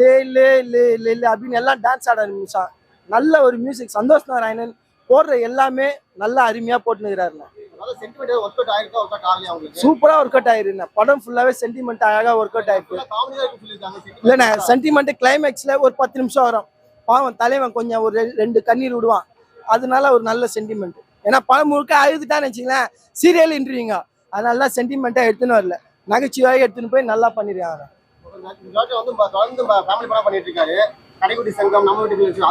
லே லே லே லே லே அப்படின்னு எல்லாம் டான்ஸ் ஆட ஆரம்பிச்சான். நல்ல ஒரு மியூசிக் சந்தோஷ் நாராயணன் போடுற எல்லாமே நல்லா அருமையா போட்டுனுக்கிறாருண்ணா சூப்பரா ஒர்க் அவுட் ஆயிருண்ணா படம் ஃபுல்லாவே சென்டிமெண்ட் அழகா ஒர்க் அவுட் ஆயிருக்கு. இல்லைண்ணா சென்டிமெண்ட் கிளைமேக்ஸ்ல ஒரு பத்து நிமிஷம் வரும். பாவம் தலைவன் கொஞ்சம் ஒரு ரெண்டு கண்ணீர் விடுவான். அதனால ஒரு நல்ல சென்டிமெண்ட் ஏன்னா படம் முழுக்க அழுதுட்டான்னு வச்சுங்களேன் சீரியல் இன்ட்ரிவிங்க அதனால தான் சென்டிமெண்ட்டாக எடுத்துன்னு வரல. நகைச்சுவையாக எடுத்துன்னு போய் நல்லா பண்ணிருக்காங்க. அது இருக்கு.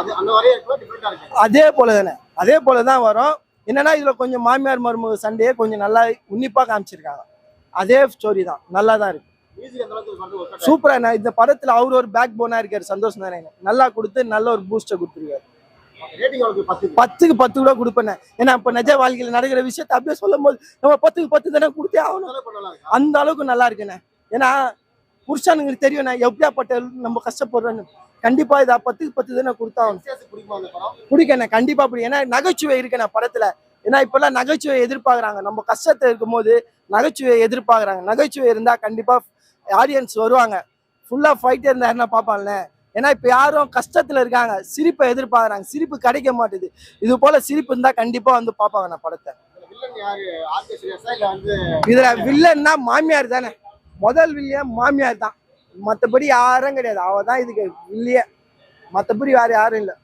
அதே போல தானே அதே போல தான் வரும். என்னன்னா இதுல கொஞ்சம் மாமியார் மருமக சண்டையே கொஞ்சம் நல்லா உன்னிப்பா காமிச்சிருக்காங்க. அதே ஸ்டோரி தான். நல்லா தான் இருக்கு. சூப்பரா இந்த படத்துல அவர் ஒரு பேக் போனா இருக்காரு சந்தோஷ் நாராயணன். நல்லா கொடுத்து நல்ல ஒரு பூஸ்டை கொடுத்துருக்காரு. பத்துக்கு? பத்து கூட கொடுப்பேன். ஏன்னா இப்ப நிஜ வாழ்க்கையில நடக்கிற விஷயத்த அப்படியே சொல்லும் போது நம்ம பத்துக்கு பத்து தானே கொடுத்தே ஆகணும். அந்த அளவுக்கு நல்லா இருக்குண்ணே ஏன்னா புருஷனுங்களுக்கு தெரியும் எப்படியாப்பட்ட நம்ம கஷ்டப்படுறோன்னு. கண்டிப்பா இதை பத்துக்கு பத்து தானே கொடுத்தாகணும். படம்? பிடிக்கண்ணே கண்டிப்பா பிடிக்கும். ஏன்னா நகைச்சுவை இருக்குண்ணே படத்துல. ஏன்னா இப்பெல்லாம் நகைச்சுவை எதிர்பார்க்கறாங்க. நம்ம கஷ்டத்தை இருக்கும்போது நகைச்சுவை எதிர்பார்க்கறாங்க. நகைச்சுவை இருந்தா கண்டிப்பா ஆடியன்ஸ் வருவாங்க. ஃபுல்லா ஃபைட் இருந்தாருன்னா பார்ப்பான்ல ஏன்னா இப்ப யாரும் கஷ்டத்துல இருக்காங்க. சிரிப்பை எதிர்பார்க்கறாங்க. சிரிப்பு கிடைக்க மாட்டுது. இது போல சிரிப்பு இருந்தா கண்டிப்பா வந்து பார்ப்பாங்க நான் படத்தை. இதுல வில்லன்னா மாமியார் தானே. முதல் வில்லியன் மாமியார் தான் மற்றபடி யாரும் கிடையாது. அவள் தான் இதுக்கு வில்லிய மற்றபடி வேறு யாரும் இல்லை.